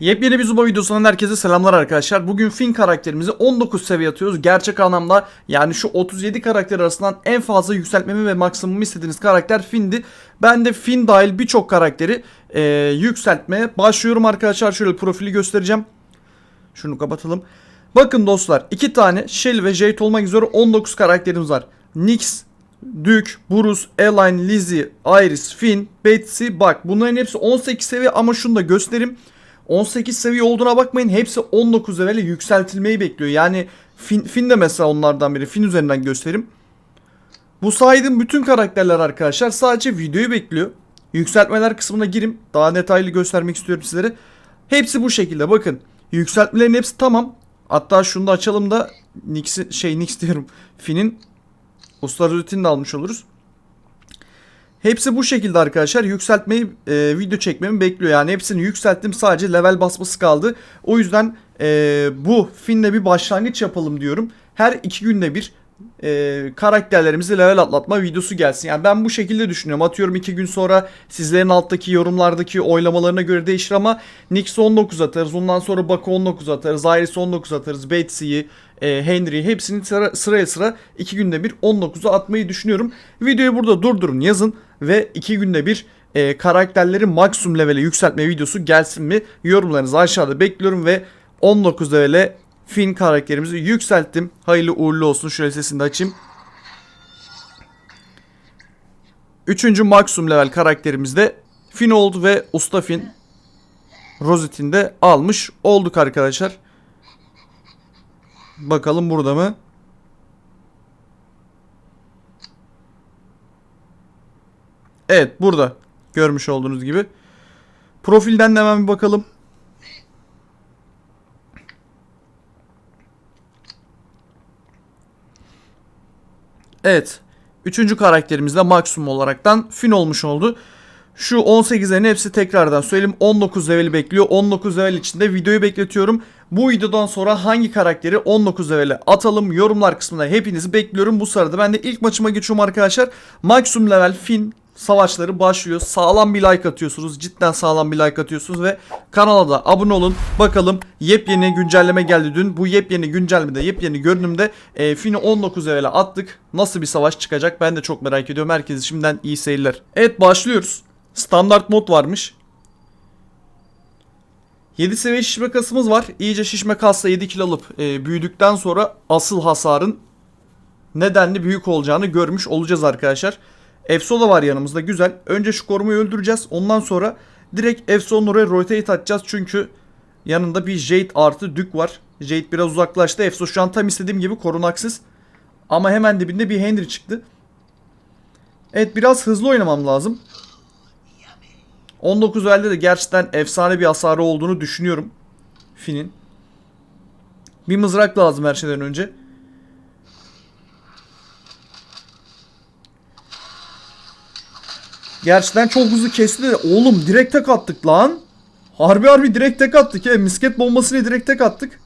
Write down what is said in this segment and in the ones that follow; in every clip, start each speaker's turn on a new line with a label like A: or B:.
A: Yepyeni bir Zuba videosundan herkese selamlar arkadaşlar. Bugün Finn karakterimizi 19 seviye atıyoruz. Gerçek anlamda yani şu 37 karakter arasından en fazla yükseltmemi ve maksimumu istediğiniz karakter Finn'di. Ben de Finn dahil birçok karakteri e, yükseltmeye başlıyorum arkadaşlar. Şöyle profili göstereceğim. Şunu kapatalım. Bakın dostlar iki tane Shelly ve Jade olmak üzere 19 karakterimiz var. Nyx, Duke, Bruce, Elaine, Lizzie, Iris, Finn, Betsy, bak bunların hepsi 18 seviye ama şunu da göstereyim. 18 seviye olduğuna bakmayın hepsi 19 levele yükseltilmeyi bekliyor. Yani Finn, Finn de mesela onlardan biri. Finn üzerinden göstereyim. Bu saydığım bütün karakterler arkadaşlar sadece videoyu bekliyor. Yükseltmeler kısmına girim. Daha detaylı göstermek istiyorum sizlere. Hepsi bu şekilde bakın. Yükseltmelerin hepsi tamam. Hatta şunu da açalım da Nix'i şey Nix diyorum. Finn'in usta de almış oluruz. Hepsi bu şekilde arkadaşlar. Yükseltmeyi e, video çekmemi bekliyor. Yani hepsini yükselttim. Sadece level basması kaldı. O yüzden e, bu Finn'le bir başlangıç yapalım diyorum. Her iki günde bir e, karakterlerimizi level atlatma videosu gelsin. Yani ben bu şekilde düşünüyorum. Atıyorum iki gün sonra sizlerin alttaki yorumlardaki oylamalarına göre değişir ama Nyx'i 19 atarız. Ondan sonra Bak'ı 19 atarız. Iris'i 19 atarız. Betsy'yi, e, Henry'i hepsini sıra, sıraya sıra iki günde bir 19'u atmayı düşünüyorum. Videoyu burada durdurun yazın ve iki günde bir e, karakterleri maksimum levele yükseltme videosu gelsin mi? Yorumlarınızı aşağıda bekliyorum ve 19 levele Finn karakterimizi yükselttim. Hayırlı uğurlu olsun. Şöyle sesini de açayım. Üçüncü maksimum level karakterimiz de Finn oldu ve Usta Finn Rosette'ini de almış olduk arkadaşlar. Bakalım burada mı? Evet burada. Görmüş olduğunuz gibi. Profilden de hemen bir bakalım. Evet. Üçüncü karakterimiz de maksimum olaraktan Finn olmuş oldu. Şu 18'lerin hepsi tekrardan söyleyeyim 19 level bekliyor. 19 level içinde videoyu bekletiyorum. Bu videodan sonra hangi karakteri 19 levele atalım yorumlar kısmında hepinizi bekliyorum. Bu sırada ben de ilk maçıma geçiyorum arkadaşlar. Maksimum level Finn savaşları başlıyor. Sağlam bir like atıyorsunuz. Cidden sağlam bir like atıyorsunuz ve kanala da abone olun. Bakalım yepyeni güncelleme geldi dün. Bu yepyeni güncellemede, yepyeni görünümde e, Finn'i 19 levele attık. Nasıl bir savaş çıkacak ben de çok merak ediyorum. Herkese şimdiden iyi seyirler. Evet başlıyoruz. Standart mod varmış. 7 seviye şişme kasımız var. İyice şişme kasla 7 kilo alıp e, büyüdükten sonra asıl hasarın nedenli büyük olacağını görmüş olacağız arkadaşlar. Efso da var yanımızda güzel. Önce şu korumayı öldüreceğiz. Ondan sonra direkt Efso'nun oraya rotate atacağız. Çünkü yanında bir Jade artı Dük var. Jade biraz uzaklaştı. Efso şu an tam istediğim gibi korunaksız. Ama hemen dibinde bir Henry çıktı. Evet biraz hızlı oynamam lazım. 19 elde de gerçekten efsane bir hasarı olduğunu düşünüyorum. Finn'in. Bir mızrak lazım her şeyden önce. Gerçekten çok hızlı kesti de oğlum direkt tek attık lan. Harbi harbi direkt tek attık ya. Misket bombasını direkt tek attık.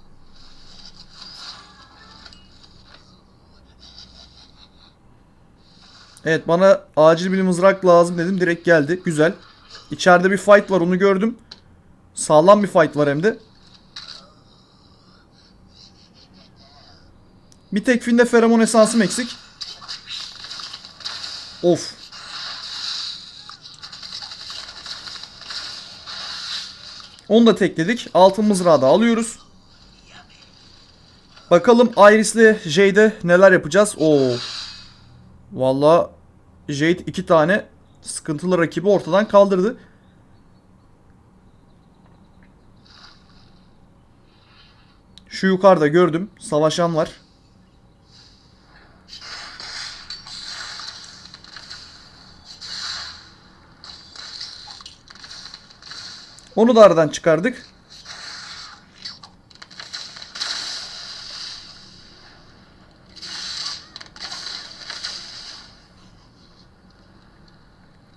A: Evet bana acil bir mızrak lazım dedim. Direkt geldi. Güzel. İçeride bir fight var onu gördüm. Sağlam bir fight var hem de. Bir tek Finn'de feromon esansım eksik. Of. Onu da tekledik. Altın mızrağı da alıyoruz. Bakalım Iris'le Jade neler yapacağız. Oo. Valla Jade iki tane sıkıntılı rakibi ortadan kaldırdı. Şu yukarıda gördüm. Savaşan var. Onu da aradan çıkardık.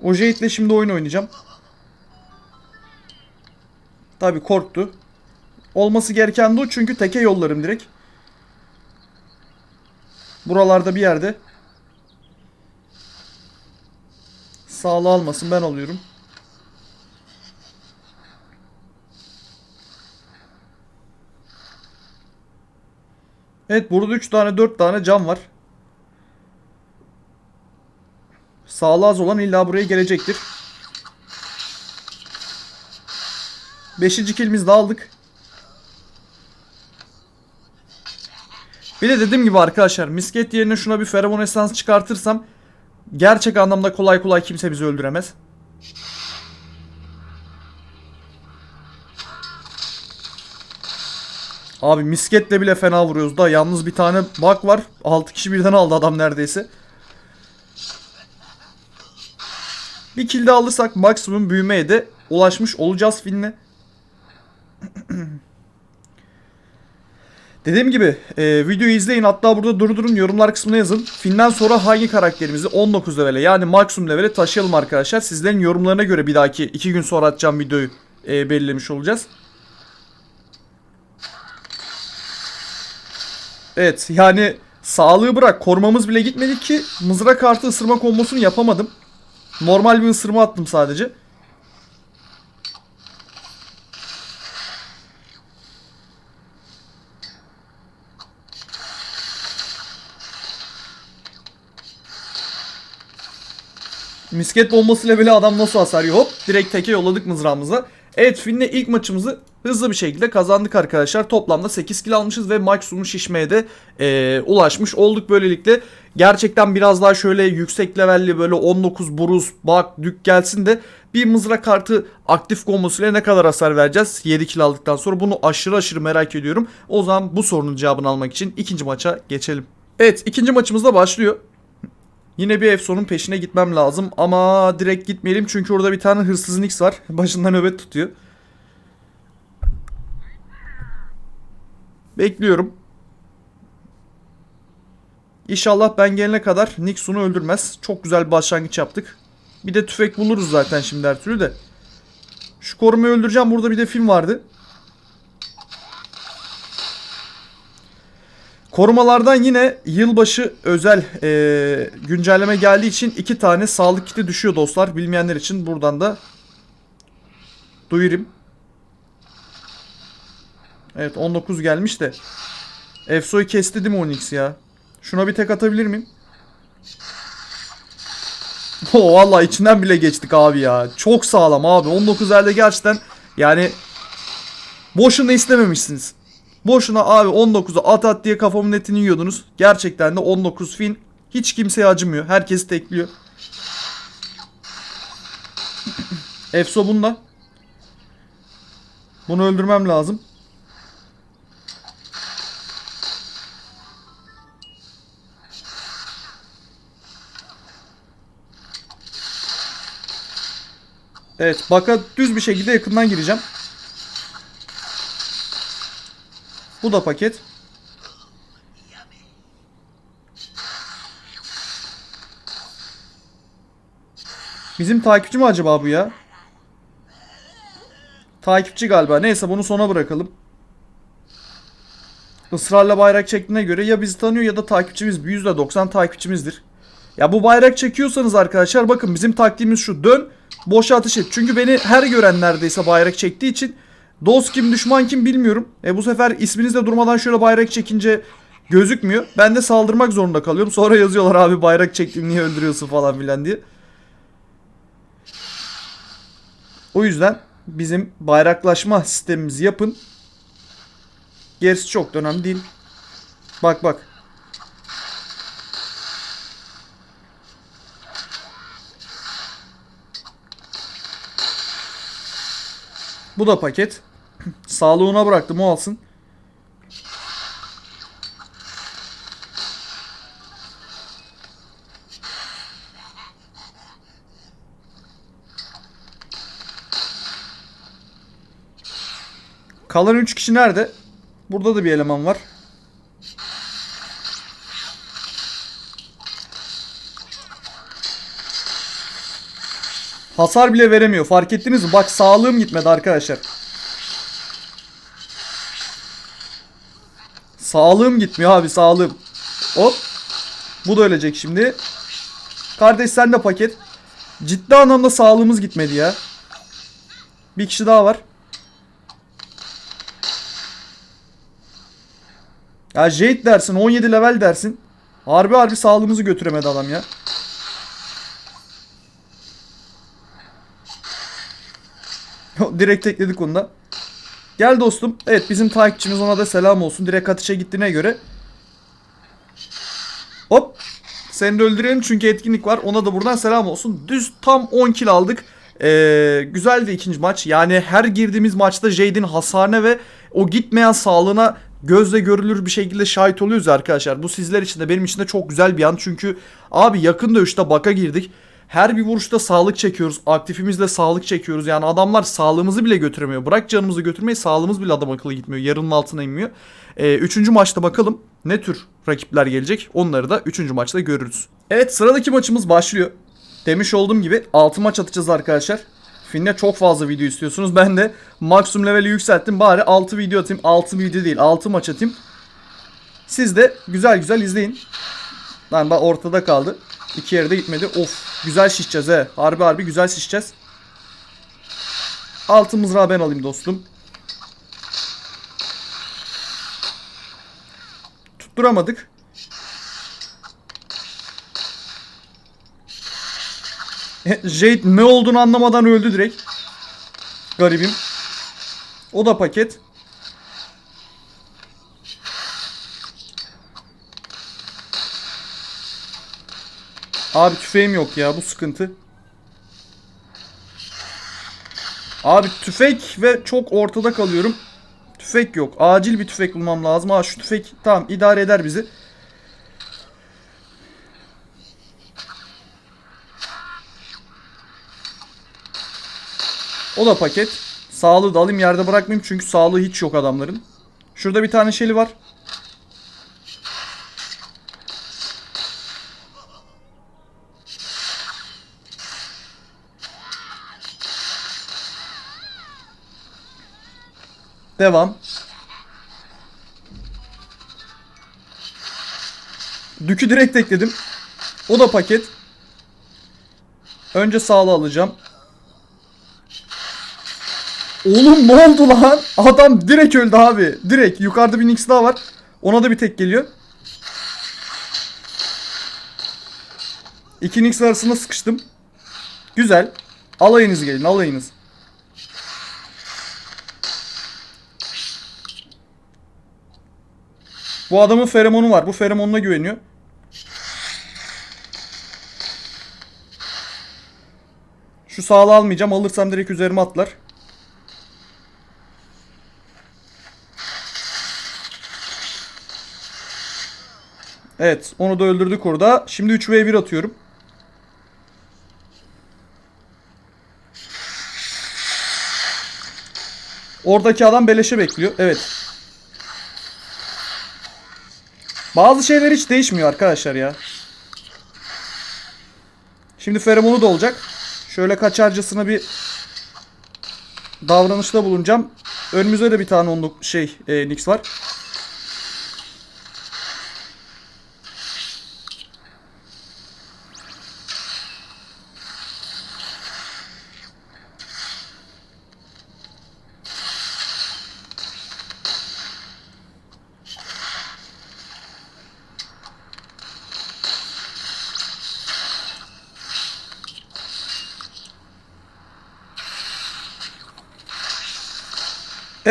A: O Jade'le şimdi oyun oynayacağım. Tabi korktu. Olması gereken de o çünkü teke yollarım direkt. Buralarda bir yerde. Sağlı almasın ben alıyorum. Evet burada 3 tane 4 tane cam var. Sağlığı az olan illa buraya gelecektir. Beşinci kilimizi de aldık. Bir de dediğim gibi arkadaşlar misket yerine şuna bir feromon esans çıkartırsam gerçek anlamda kolay kolay kimse bizi öldüremez. Abi misketle bile fena vuruyoruz da yalnız bir tane bak var 6 kişi birden aldı adam neredeyse. Bir kill de alırsak maksimum büyümeye de ulaşmış olacağız Finn'le. Dediğim gibi e, videoyu izleyin hatta burada durdurun yorumlar kısmına yazın. Finn'den sonra hangi karakterimizi 19 levele yani maksimum levele taşıyalım arkadaşlar. Sizlerin yorumlarına göre bir dahaki 2 gün sonra atacağım videoyu e, belirlemiş olacağız. Evet yani sağlığı bırak korumamız bile gitmedi ki mızrak artı ısırma kombosunu yapamadım. Normal bir ısırma attım sadece. Misket bombasıyla bile adam nasıl hasar yiyor? Direkt teke yolladık mızrağımıza. Evet Finn'le ilk maçımızı hızlı bir şekilde kazandık arkadaşlar. Toplamda 8 kill almışız ve maksimum şişmeye de e, ulaşmış olduk böylelikle. Gerçekten biraz daha şöyle yüksek levelli böyle 19 buruz bak dük gelsin de bir mızrak kartı aktif kombosuyla ne kadar hasar vereceğiz 7 kill aldıktan sonra bunu aşırı aşırı merak ediyorum. O zaman bu sorunun cevabını almak için ikinci maça geçelim. Evet ikinci maçımız da başlıyor. Yine bir Efso'nun peşine gitmem lazım ama direkt gitmeyelim çünkü orada bir tane hırsız Nix var. Başından nöbet tutuyor. Bekliyorum. İnşallah ben gelene kadar Nixon'u öldürmez. Çok güzel bir başlangıç yaptık. Bir de tüfek buluruz zaten şimdi her türlü de. Şu korumayı öldüreceğim. Burada bir de film vardı. Korumalardan yine yılbaşı özel e, güncelleme geldiği için iki tane sağlık kiti düşüyor dostlar. Bilmeyenler için buradan da duyurayım. Evet 19 gelmiş de. Efso'yu kesti değil mi Onyx ya? Şuna bir tek atabilir miyim? Oo vallahi içinden bile geçtik abi ya. Çok sağlam abi. 19 elde gerçekten yani boşuna istememişsiniz. Boşuna abi 19'u at at diye kafamın etini yiyordunuz. Gerçekten de 19 fin hiç kimseye acımıyor. Herkesi tekliyor. Efso bunda. Bunu öldürmem lazım. Evet baka düz bir şekilde yakından gireceğim. Bu da paket. Bizim takipçi mi acaba bu ya? Takipçi galiba. Neyse bunu sona bırakalım. Israrla bayrak çektiğine göre ya bizi tanıyor ya da takipçimiz. Bir %90 takipçimizdir. Ya bu bayrak çekiyorsanız arkadaşlar bakın bizim taktiğimiz şu. Dön boşa ateş et. Çünkü beni her gören neredeyse bayrak çektiği için dost kim düşman kim bilmiyorum. E bu sefer isminizde durmadan şöyle bayrak çekince gözükmüyor. Ben de saldırmak zorunda kalıyorum. Sonra yazıyorlar abi bayrak çektim niye öldürüyorsun falan filan diye. O yüzden bizim bayraklaşma sistemimizi yapın. Gerisi çok da önemli değil. Bak bak. Bu da paket. Sağlığına bıraktım o alsın. Kalan 3 kişi nerede? Burada da bir eleman var. Hasar bile veremiyor. Fark ettiniz mi? Bak sağlığım gitmedi arkadaşlar. Sağlığım gitmiyor abi sağlığım. Hop. Bu da ölecek şimdi. Kardeş sen de paket. Ciddi anlamda sağlığımız gitmedi ya. Bir kişi daha var. Ya Jade dersin 17 level dersin. Harbi harbi sağlığımızı götüremedi adam ya. Direkt tekledik onu da. Gel dostum. Evet bizim takipçimiz ona da selam olsun. Direkt atışa gittiğine göre. Hop. Seni de öldürelim çünkü etkinlik var. Ona da buradan selam olsun. Düz tam 10 kill aldık. Ee, güzeldi ikinci maç. Yani her girdiğimiz maçta Jade'in hasarına ve o gitmeyen sağlığına gözle görülür bir şekilde şahit oluyoruz arkadaşlar. Bu sizler için de benim için de çok güzel bir an. Çünkü abi yakın dövüşte baka girdik. Her bir vuruşta sağlık çekiyoruz. Aktifimizle sağlık çekiyoruz. Yani adamlar sağlığımızı bile götüremiyor. Bırak canımızı götürmeyi sağlığımız bile adam akıllı gitmiyor. Yarının altına inmiyor. Ee, üçüncü maçta bakalım ne tür rakipler gelecek. Onları da üçüncü maçta görürüz. Evet sıradaki maçımız başlıyor. Demiş olduğum gibi 6 maç atacağız arkadaşlar. Fin'de çok fazla video istiyorsunuz. Ben de maksimum leveli yükselttim. Bari 6 video atayım. 6 video değil 6 maç atayım. Siz de güzel güzel izleyin. Lan bak ortada kaldı. İki yere gitmedi. Of güzel şişeceğiz he. Harbi harbi güzel şişeceğiz. Altı mızrağı ben alayım dostum. Tutturamadık. Jade ne olduğunu anlamadan öldü direkt. Garibim. O da paket. Abi tüfeğim yok ya bu sıkıntı. Abi tüfek ve çok ortada kalıyorum. Tüfek yok. Acil bir tüfek bulmam lazım. Ha şu tüfek tamam idare eder bizi. O da paket. Sağlığı da alayım yerde bırakmayayım çünkü sağlığı hiç yok adamların. Şurada bir tane şeli var. Devam. Dükü direkt ekledim. O da paket. Önce sağlı alacağım. Oğlum ne oldu lan? Adam direkt öldü abi. Direkt. Yukarıda bir Nix daha var. Ona da bir tek geliyor. İki Nix arasında sıkıştım. Güzel. Alayınız gelin alayınız. Bu adamın feromonu var. Bu feromonuna güveniyor. Şu sağlığı almayacağım. Alırsam direkt üzerime atlar. Evet. Onu da öldürdük orada. Şimdi 3v1 atıyorum. Oradaki adam beleşe bekliyor. Evet. Bazı şeyler hiç değişmiyor arkadaşlar ya. Şimdi feromonu da olacak. Şöyle kaçarcasına bir davranışta bulunacağım. Önümüzde de bir tane onluk şey e, Nix var.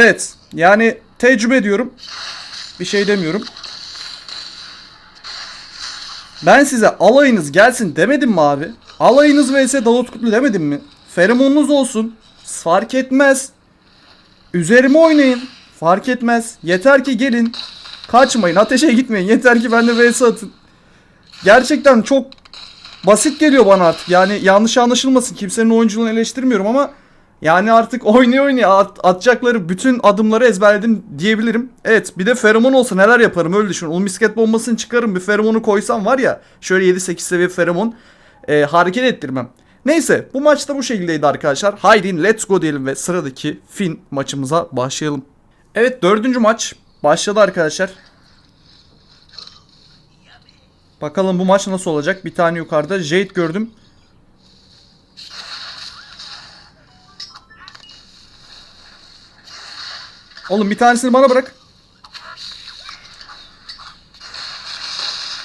A: Evet. Yani tecrübe ediyorum. Bir şey demiyorum. Ben size alayınız gelsin demedim mi abi? Alayınız vs Davut Kutlu demedim mi? Feromonunuz olsun. Fark etmez. Üzerime oynayın. Fark etmez. Yeter ki gelin. Kaçmayın. Ateşe gitmeyin. Yeter ki bende vs atın. Gerçekten çok basit geliyor bana artık. Yani yanlış anlaşılmasın. Kimsenin oyunculuğunu eleştirmiyorum ama yani artık oynaya oynaya at- atacakları bütün adımları ezberledim diyebilirim. Evet bir de feromon olsa neler yaparım öyle düşün. O misket bombasını çıkarım bir feromonu koysam var ya şöyle 7-8 seviye feromon e, hareket ettirmem. Neyse bu maçta bu şekildeydi arkadaşlar. Haydi let's go diyelim ve sıradaki Fin maçımıza başlayalım. Evet dördüncü maç başladı arkadaşlar. Bakalım bu maç nasıl olacak. Bir tane yukarıda Jade gördüm. Oğlum bir tanesini bana bırak.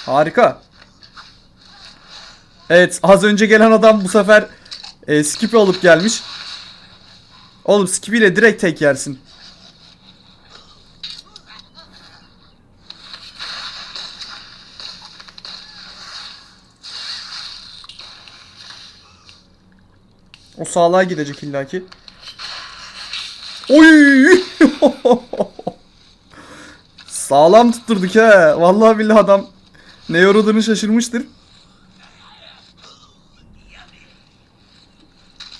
A: Harika. Evet az önce gelen adam bu sefer e, Skippy alıp gelmiş. Oğlum Skippy ile direkt tek yersin. O sağlığa gidecek illaki. Oy! Sağlam tutturduk he. Vallahi billahi adam ne yorulduğunu şaşırmıştır.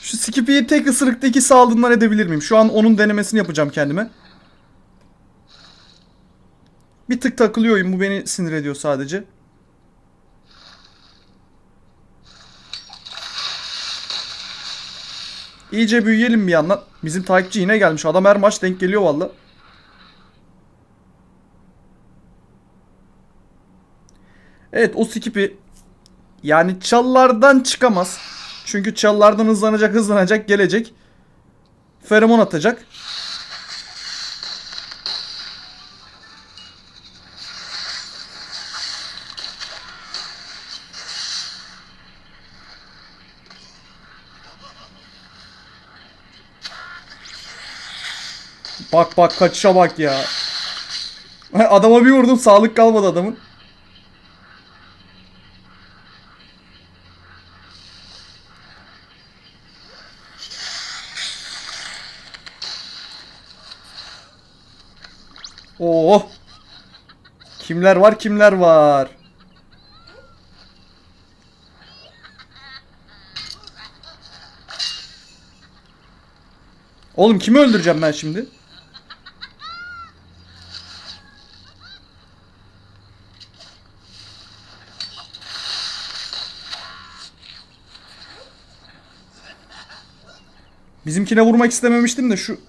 A: Şu Skippy'yi tek ısırıktaki saldığından edebilir miyim? Şu an onun denemesini yapacağım kendime. Bir tık takılıyor oyun. Bu beni sinir ediyor sadece. İyice büyüyelim bir yandan. Bizim takipçi yine gelmiş. Adam her maç denk geliyor valla. Evet o Skippy yani çallardan çıkamaz. Çünkü çallardan hızlanacak hızlanacak gelecek. Feromon atacak. Bak bak kaçışa bak ya. Adama bir vurdum sağlık kalmadı adamın. Oo. Kimler var kimler var. Oğlum kimi öldüreceğim ben şimdi? Bizimkine vurmak istememiştim de şu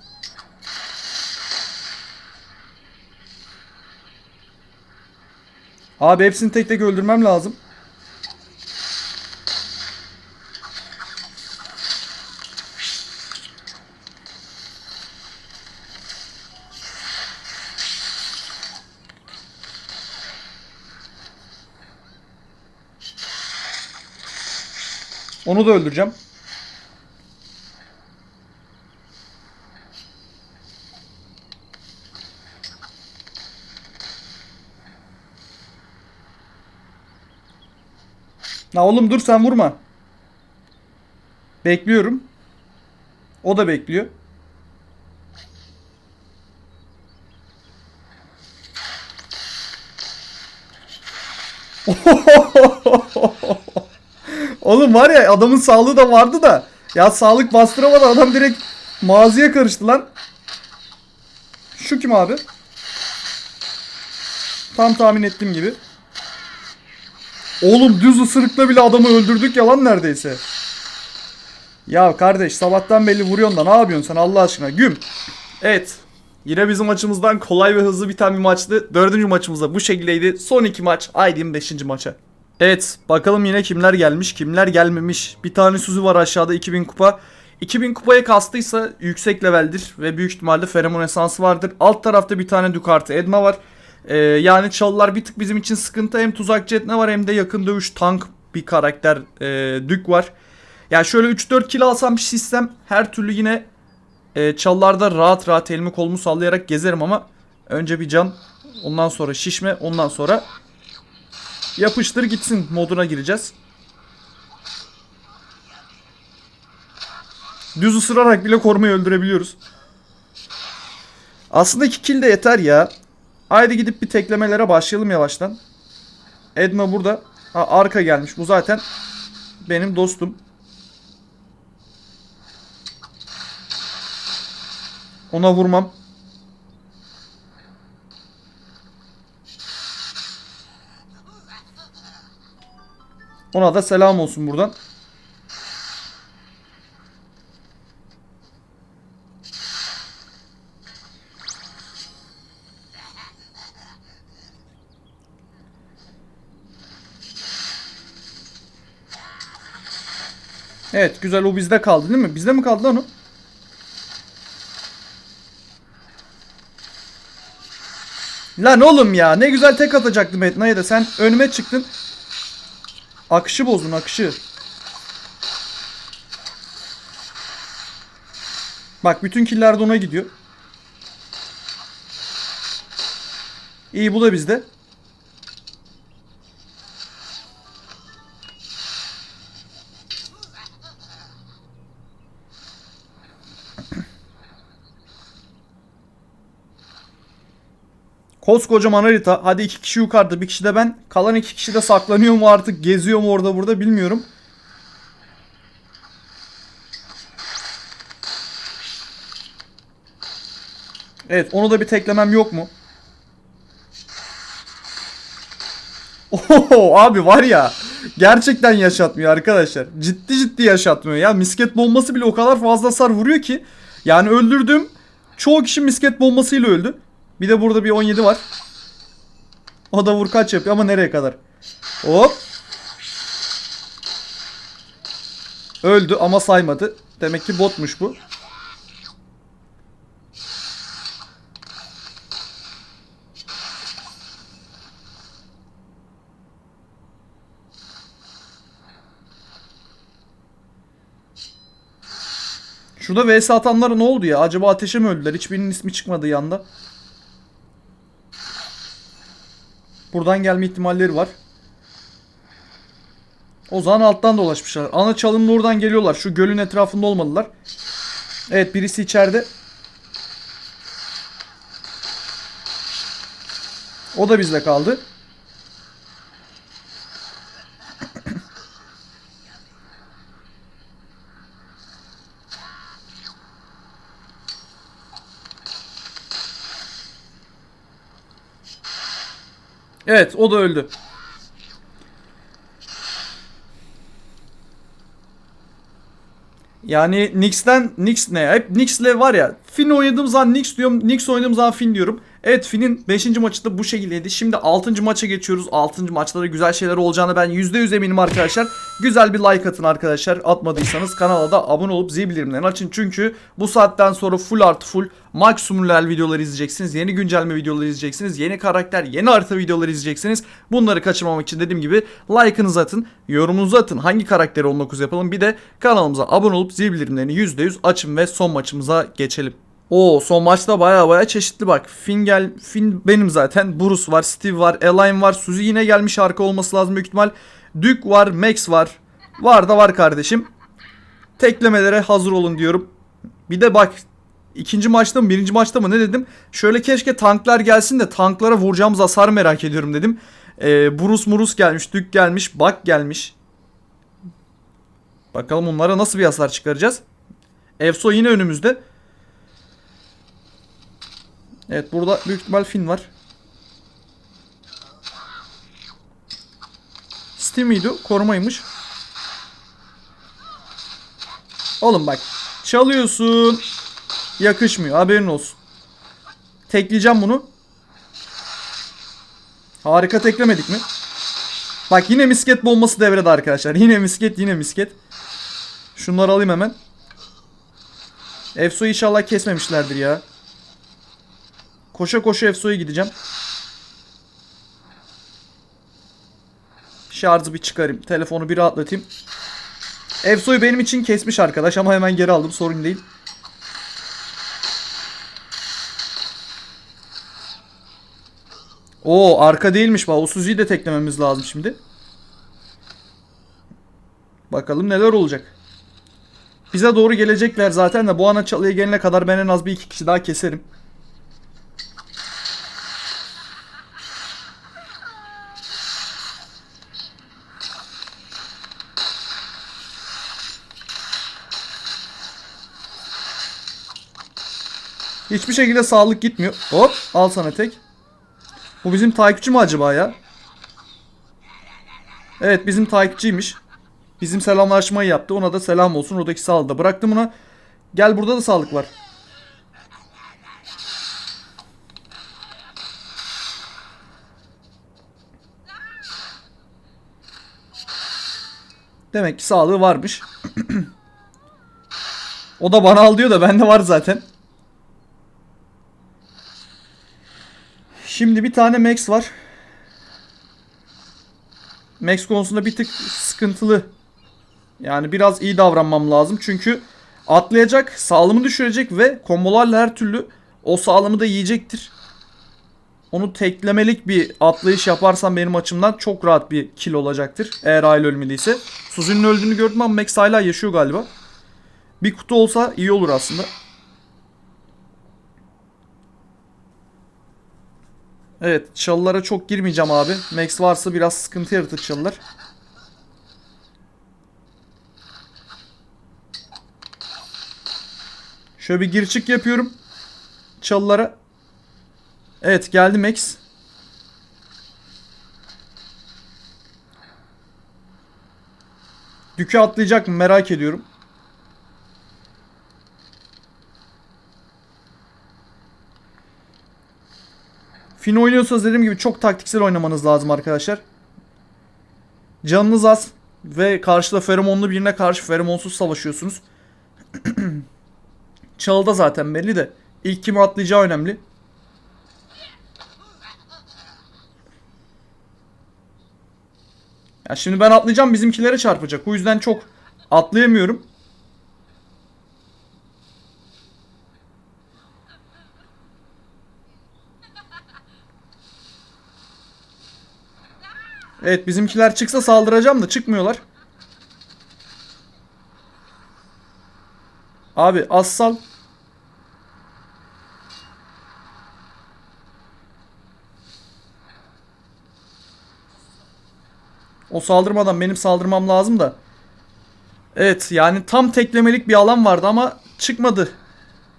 A: Abi hepsini tek tek öldürmem lazım. Onu da öldüreceğim. La oğlum dur sen vurma. Bekliyorum. O da bekliyor. Oğlum var ya adamın sağlığı da vardı da. Ya sağlık bastıramadı adam direkt maziye karıştı lan. Şu kim abi? Tam tahmin ettiğim gibi. Oğlum düz ısırıkla bile adamı öldürdük ya lan neredeyse. Ya kardeş sabahtan belli vuruyorsun da ne yapıyorsun sen Allah aşkına güm. Evet. Yine bizim maçımızdan kolay ve hızlı biten bir maçtı. Dördüncü maçımız da bu şekildeydi. Son iki maç. Haydi beşinci maça. Evet bakalım yine kimler gelmiş kimler gelmemiş. Bir tane Suzu var aşağıda 2000 kupa. 2000 kupaya kastıysa yüksek leveldir ve büyük ihtimalle feromon esansı vardır. Alt tarafta bir tane Ducati Edma var. Ee, yani çalılar bir tık bizim için sıkıntı. Hem tuzakçı etne var hem de yakın dövüş tank bir karakter e, Dük var. Yani şöyle 3-4 kill alsam bir sistem her türlü yine e, çalılarda rahat rahat elimi kolumu sallayarak gezerim ama önce bir can ondan sonra şişme ondan sonra yapıştır gitsin moduna gireceğiz. Düz ısırarak bile korumayı öldürebiliyoruz. Aslında 2 kill de yeter ya. Haydi gidip bir teklemelere başlayalım yavaştan. Edna burada. Ha, arka gelmiş. Bu zaten benim dostum. Ona vurmam. Ona da selam olsun buradan. Evet güzel o bizde kaldı değil mi? Bizde mi kaldı lan o? Lan oğlum ya ne güzel tek atacaktım Etna'ya da sen önüme çıktın. Akışı bozdun akışı. Bak bütün killer de ona gidiyor. İyi bu da bizde. Koskocaman harita. Hadi iki kişi yukarıda bir kişi de ben. Kalan iki kişi de saklanıyor mu artık geziyor mu orada burada bilmiyorum. Evet onu da bir teklemem yok mu? Oho abi var ya gerçekten yaşatmıyor arkadaşlar. Ciddi ciddi yaşatmıyor ya. Misket bombası bile o kadar fazla hasar vuruyor ki. Yani öldürdüm. Çoğu kişi misket bombasıyla öldü. Bir de burada bir 17 var. O da vur kaç yapıyor ama nereye kadar? Hop. Öldü ama saymadı. Demek ki botmuş bu. Şurada vs atanlara ne oldu ya? Acaba ateşe mi öldüler? Hiçbirinin ismi çıkmadı yanda. Buradan gelme ihtimalleri var. O zaman alttan dolaşmışlar. Ana çalının oradan geliyorlar. Şu gölün etrafında olmalılar. Evet birisi içeride. O da bizde kaldı. Evet o da öldü. Yani Knicks'ten Knicks ne? Hep Knicks'le var ya. Finn oynadığım zaman Knicks diyorum. Knicks oynadığım zaman Finn diyorum. Evet Finn'in 5. maçı da bu şekildeydi. Şimdi 6. maça geçiyoruz. 6. maçta da güzel şeyler olacağını ben %100 eminim arkadaşlar. Güzel bir like atın arkadaşlar. Atmadıysanız kanala da abone olup zil bildirimlerini açın. Çünkü bu saatten sonra full artı full maksimum level videoları izleyeceksiniz. Yeni güncelleme videoları izleyeceksiniz. Yeni karakter, yeni harita videoları izleyeceksiniz. Bunları kaçırmamak için dediğim gibi like'ınızı atın. Yorumunuzu atın. Hangi karakteri 19 yapalım. Bir de kanalımıza abone olup zil bildirimlerini %100 açın ve son maçımıza geçelim. Oo son maçta baya baya çeşitli bak. Finn gel Finn benim zaten. Bruce var, Steve var, Elaine var. Suzy yine gelmiş arka olması lazım büyük ihtimal. Duke var, Max var. Var da var kardeşim. Teklemelere hazır olun diyorum. Bir de bak ikinci maçta mı birinci maçta mı ne dedim? Şöyle keşke tanklar gelsin de tanklara vuracağımız hasar merak ediyorum dedim. Ee, Bruce Murus gelmiş, Duke gelmiş, Bak gelmiş. Bakalım onlara nasıl bir hasar çıkaracağız. Efso yine önümüzde. Evet burada büyük ihtimal Finn var. Steam'iydi. Korumaymış. Oğlum bak. Çalıyorsun. Yakışmıyor. Haberin olsun. Tekleyeceğim bunu. Harika teklemedik mi? Bak yine misket bombası devrede arkadaşlar. Yine misket yine misket. Şunları alayım hemen. Efso'yu inşallah kesmemişlerdir ya. Koşa koşa Efso'ya gideceğim. Şarjı bir çıkarayım. Telefonu bir rahatlatayım. Efso'yu benim için kesmiş arkadaş ama hemen geri aldım. Sorun değil. Oo arka değilmiş bak. O Suzi'yi de teklememiz lazım şimdi. Bakalım neler olacak. Bize doğru gelecekler zaten de bu ana çalıya gelene kadar ben en az bir iki kişi daha keserim. Hiçbir şekilde sağlık gitmiyor. Hop al sana tek. Bu bizim takipçi mi acaba ya? Evet bizim takipçiymiş. Bizim selamlaşmayı yaptı. Ona da selam olsun. Oradaki sağlığı da bıraktım ona. Gel burada da sağlık var. Demek ki sağlığı varmış. o da bana al diyor da bende var zaten. Şimdi bir tane Max var. Max konusunda bir tık sıkıntılı. Yani biraz iyi davranmam lazım. Çünkü atlayacak, sağlığımı düşürecek ve kombolarla her türlü o sağlığımı da yiyecektir. Onu teklemelik bir atlayış yaparsam benim açımdan çok rahat bir kill olacaktır. Eğer aile ölmediyse. Suzu'nun öldüğünü gördüm ama Max hala yaşıyor galiba. Bir kutu olsa iyi olur aslında. Evet çalılara çok girmeyeceğim abi. Max varsa biraz sıkıntı yaratır çalılar. Şöyle bir gir çık yapıyorum. Çalılara. Evet geldi Max. Dükü atlayacak mı merak ediyorum. Fin oynuyorsanız dediğim gibi çok taktiksel oynamanız lazım arkadaşlar. Canınız az ve karşıda feromonlu birine karşı feromonsuz savaşıyorsunuz. Çalıda zaten belli de ilk kimi atlayacağı önemli. Ya şimdi ben atlayacağım bizimkilere çarpacak. O yüzden çok atlayamıyorum. Evet bizimkiler çıksa saldıracağım da çıkmıyorlar. Abi assal. O saldırmadan benim saldırmam lazım da. Evet yani tam teklemelik bir alan vardı ama çıkmadı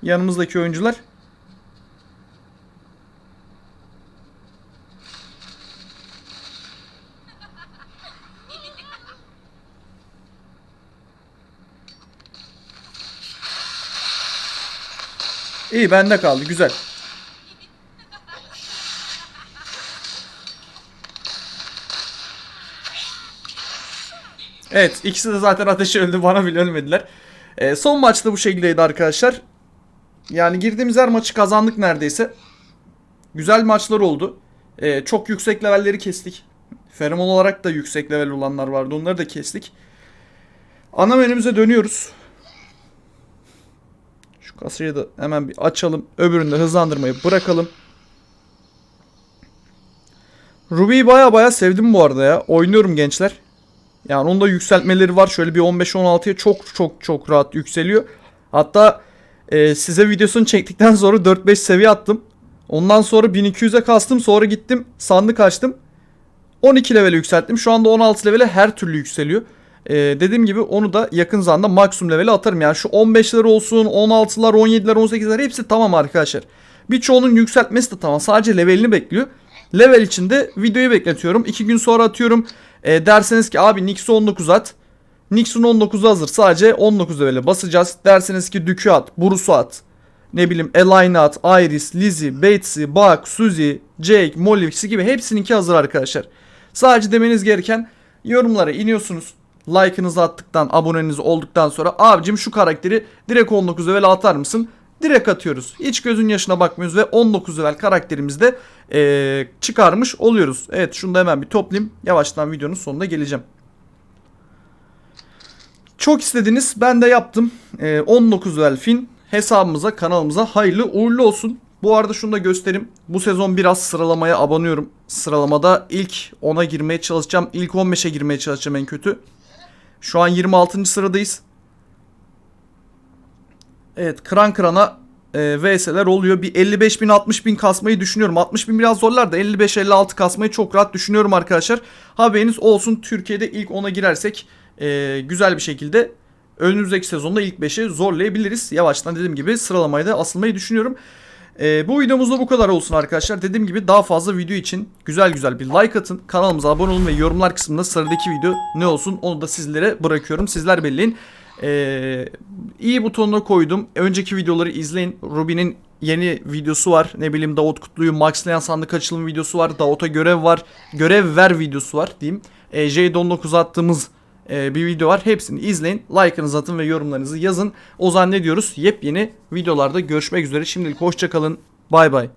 A: yanımızdaki oyuncular. İyi bende kaldı güzel. Evet ikisi de zaten ateşe öldü bana bile ölmediler. Ee, son maçta bu şekildeydi arkadaşlar. Yani girdiğimiz her maçı kazandık neredeyse. Güzel maçlar oldu. Ee, çok yüksek levelleri kestik. Feromon olarak da yüksek level olanlar vardı onları da kestik. Ana menümüze dönüyoruz. Kasayı da hemen bir açalım. Öbürünü de hızlandırmayı bırakalım. Ruby'yi baya baya sevdim bu arada ya. Oynuyorum gençler. Yani onun da yükseltmeleri var. Şöyle bir 15-16'ya çok çok çok rahat yükseliyor. Hatta e, size videosunu çektikten sonra 4-5 seviye attım. Ondan sonra 1200'e kastım. Sonra gittim sandık açtım. 12 level yükselttim. Şu anda 16 levele her türlü yükseliyor. Ee, dediğim gibi onu da yakın zamanda maksimum levele atarım. Yani şu 15'ler olsun, 16'lar, 17'ler, 18'ler hepsi tamam arkadaşlar. Birçoğunun yükseltmesi de tamam. Sadece levelini bekliyor. Level içinde videoyu bekletiyorum. 2 gün sonra atıyorum. Ee, derseniz ki abi Nix'i 19 at. Nix'in 19'u hazır. Sadece 19 levele basacağız. Derseniz ki Dükü at, Bruce'u at. Ne bileyim Elaine at, Iris, Lizzie, Bates'i, Buck, Suzy, Jake, Molly gibi hepsininki hazır arkadaşlar. Sadece demeniz gereken yorumlara iniyorsunuz. Like'ınızı attıktan, aboneniz olduktan sonra abicim şu karakteri direkt 19 level atar mısın? Direkt atıyoruz. Hiç gözün yaşına bakmıyoruz ve 19 level karakterimizi de ee, çıkarmış oluyoruz. Evet şunu da hemen bir toplayayım. Yavaştan videonun sonuna geleceğim. Çok istediniz. Ben de yaptım. Ee, 19 level fin hesabımıza, kanalımıza hayırlı uğurlu olsun. Bu arada şunu da göstereyim. Bu sezon biraz sıralamaya abanıyorum. Sıralamada ilk 10'a girmeye çalışacağım. İlk 15'e girmeye çalışacağım en kötü. Şu an 26. sıradayız. Evet kıran kırana e, VS'ler oluyor. Bir 55 bin 60 bin kasmayı düşünüyorum. 60 bin biraz zorlar da 55-56 kasmayı çok rahat düşünüyorum arkadaşlar. Haberiniz olsun Türkiye'de ilk 10'a girersek e, güzel bir şekilde önümüzdeki sezonda ilk 5'e zorlayabiliriz. Yavaştan dediğim gibi sıralamaya da asılmayı düşünüyorum. Ee, bu videomuzda bu kadar olsun arkadaşlar. Dediğim gibi daha fazla video için güzel güzel bir like atın. Kanalımıza abone olun ve yorumlar kısmında sıradaki video ne olsun onu da sizlere bırakıyorum. Sizler belirleyin. Ee, iyi butonuna koydum. Önceki videoları izleyin. Ruby'nin yeni videosu var. Ne bileyim Davut Kutlu'yu maxlayan sandık açılım videosu var. Davut'a görev var. Görev ver videosu var diyeyim. Ee, J19 attığımız e, bir video var. Hepsini izleyin. Like'ınızı atın ve yorumlarınızı yazın. O zaman ne diyoruz? Yepyeni videolarda görüşmek üzere. Şimdilik hoşçakalın. Bay bay.